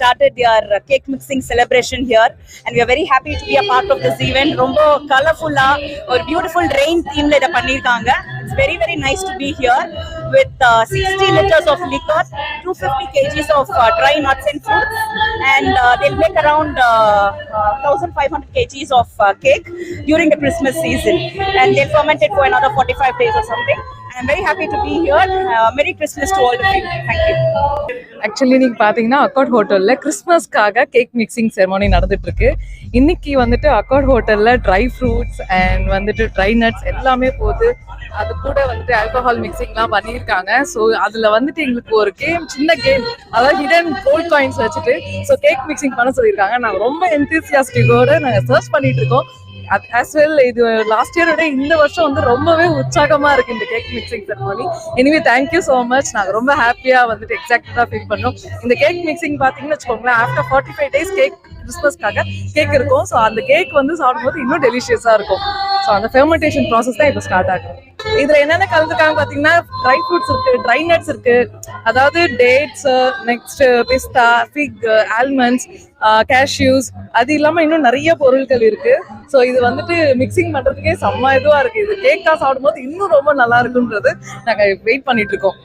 started their uh, cake mixing celebration here, and we are very happy to be a part of this event. ரொம்ப கலர்ஃபுல்லா ஒரு beautiful rain தீம்ல இதை பண்ணியிருக்காங்க it's very very nice to be here with sixty litres of liquor two fifty KGs of dry nuts and fruits and they'll make around uh, uh, 1500 kgs of uh, cake during the Christmas season and they'll ferment it for another 45 days or something. I'm very happy to be here merry Christmas to all all actually நீங்க பாத்தீங்கன்னா accord ஹோட்டல்ல கிறிஸ்மஸ்க்காக cake mixing ceremony நடந்துட்டு இருக்கு இன்னைக்கு வந்துட்டு Accord ஹோட்டல்ல dry fruits and வந்துட்டு dry nuts எல்லாமே போகுது அது கூட வந்துட்டு ஆல்கஹால் மிக்சிங்லாம் பண்ணியிருக்காங்க. ஸோ அதில் வந்துட்டு எங்களுக்கு ஒரு கேம் சின்ன கேம் அதாவது ஹிடன் கோல்ட் காயின்ஸ் வச்சுட்டு ஸோ கேக் மிக்சிங் பண்ண சொல்லியிருக்காங்க. நாங்கள் ரொம்ப என்தூசியாஸ்டிக்கோட நாங்கள் சர்ச் பண்ணிட்டு இருக்கோம். ஆஸ் வெல் இது லாஸ்ட் இயரோட இந்த வருஷம் வந்து ரொம்பவே உற்சாகமா இருக்கு இந்த cake mixing ceremony anyway thank you so much நாங்கள் ரொம்ப ஹாப்பியா வந்துட்டு எக்ஸாக்டா ஃபீல் பண்ணோம். இந்த கேக் மிக்சிங் பார்த்தீங்கன்னு வச்சுக்கோங்களேன் after forty five days cake கிறிஸ்மஸ்க்காக cake இருக்கும். ஸோ அந்த கேக் வந்து சாப்பிடும்போது இன்னும் டெலிஷியஸா இருக்கும். ஸோ அந்த ஃபெர்மெண்டேஷன் ப்ராசஸ் தான் இப்போ ஸ்டார்ட் ஆகும் இதுல என்னென்ன கலந்துருக்காங்க பாத்தீங்கன்னா ட்ரை ஃப்ரூட்ஸ் இருக்கு ட்ரை நட்ஸ் இருக்கு அதாவது dates next pista fig almonds cashews அது இல்லாம இன்னும் நிறைய பொருட்கள் இருக்கு. ஸோ இது வந்துட்டு மிக்சிங் பண்றதுக்கே செம்ம இதுவா இருக்கு. இது கேக்காக சாப்பிடும்போது இன்னும் ரொம்ப நல்லா இருக்குன்றது நாங்க வெயிட் பண்ணிட்டு இருக்கோம்.